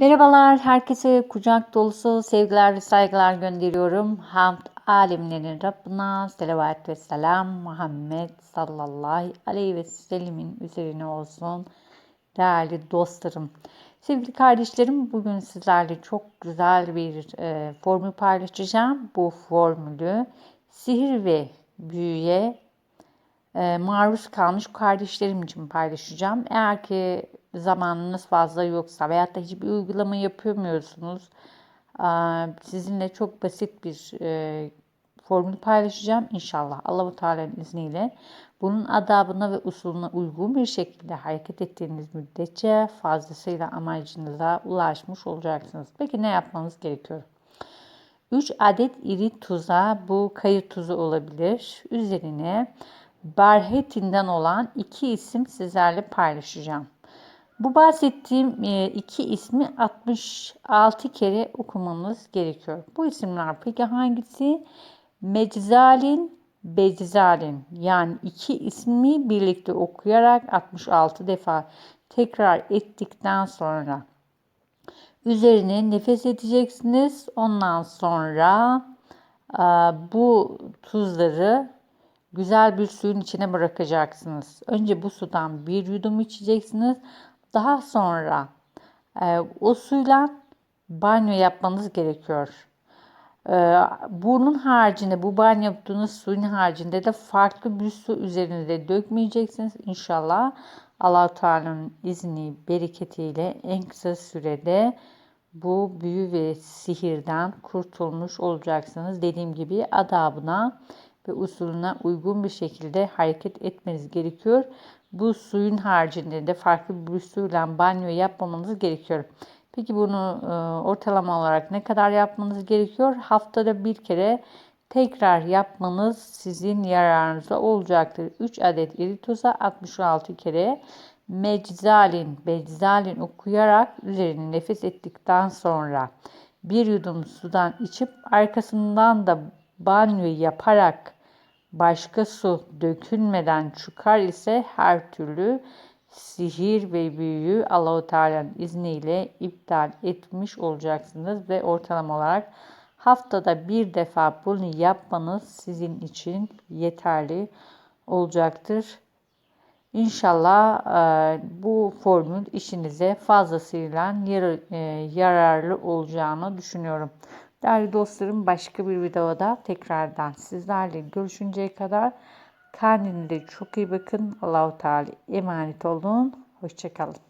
Merhabalar, herkese kucak dolusu sevgiler ve saygılar gönderiyorum. Hamd alemlerin Rabbına selavat ve selam Muhammed sallallahu aleyhi ve sellemin üzerine olsun. Değerli dostlarım, sevgili kardeşlerim bugün sizlerle çok güzel bir e, formül paylaşacağım. Bu formülü sihir ve büyüye e, maruz kalmış kardeşlerim için paylaşacağım. Eğer ki zamanınız fazla yoksa veyahut da hiçbir uygulama yapamıyorsunuz, sizinle çok basit bir e, formül paylaşacağım inşallah Allahu Teala'nın izniyle. Bunun adabına ve usulüne uygun bir şekilde hareket ettiğiniz müddetçe fazlasıyla amacınıza ulaşmış olacaksınız. Peki ne yapmanız gerekiyor? 3 adet iri tuza bu kayır tuzu olabilir. Üzerine Barhetinden olan iki isim sizlerle paylaşacağım. Bu bahsettiğim e, iki ismi 66 kere okumanız gerekiyor. Bu isimler peki hangisi? Meczalin, Beczalin yani iki ismi birlikte okuyarak 66 defa tekrar ettikten sonra üzerine nefes edeceksiniz. Ondan sonra bu tuzları güzel bir suyun içine bırakacaksınız. Önce bu sudan bir yudum içeceksiniz. Daha sonra e, o suyla banyo yapmanız gerekiyor. E, bunun haricinde bu banyo yaptığınız suyun haricinde de farklı bir su üzerinde dökmeyeceksiniz. İnşallah allah Teala'nın izni, bereketiyle en kısa sürede bu büyü ve sihirden kurtulmuş olacaksınız. Dediğim gibi adabına ve usulüne uygun bir şekilde hareket etmeniz gerekiyor. Bu suyun haricinde de farklı bir suyla banyo yapmamanız gerekiyor. Peki bunu e, ortalama olarak ne kadar yapmanız gerekiyor? Haftada bir kere tekrar yapmanız sizin yararınıza olacaktır. 3 adet iritosa 66 kere meczalin, meczalin okuyarak üzerine nefes ettikten sonra bir yudum sudan içip arkasından da banyo yaparak başka su dökülmeden çıkar ise her türlü sihir ve büyüyü Allahu Teala'nın izniyle iptal etmiş olacaksınız ve ortalama olarak haftada bir defa bunu yapmanız sizin için yeterli olacaktır. İnşallah e, bu formül işinize fazlasıyla e, yararlı olacağını düşünüyorum. Değerli dostlarım başka bir videoda tekrardan sizlerle görüşünceye kadar kendinize çok iyi bakın. Allahu Teala emanet olun. Hoşçakalın.